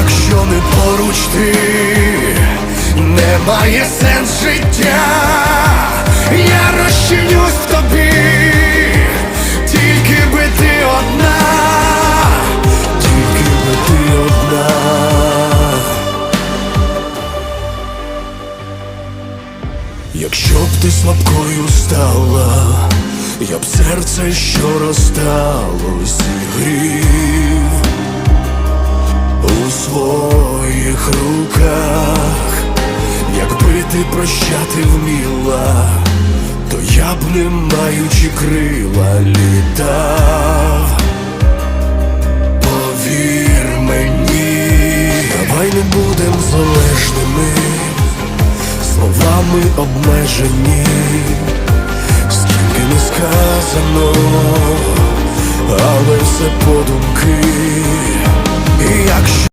Якщо не поруч ти, немає сенс життя, я розчинюсь в тобі, тільки би ти одна, тільки би ти одна. Якщо б ти слабкою стала, я б серце, що розсталось, зігрів своїх руках, якби ти прощати вміла, то я б не маючи крила літав. Повір мені, давай не будем залежними словами обмежені, скільки не сказано, але все якщо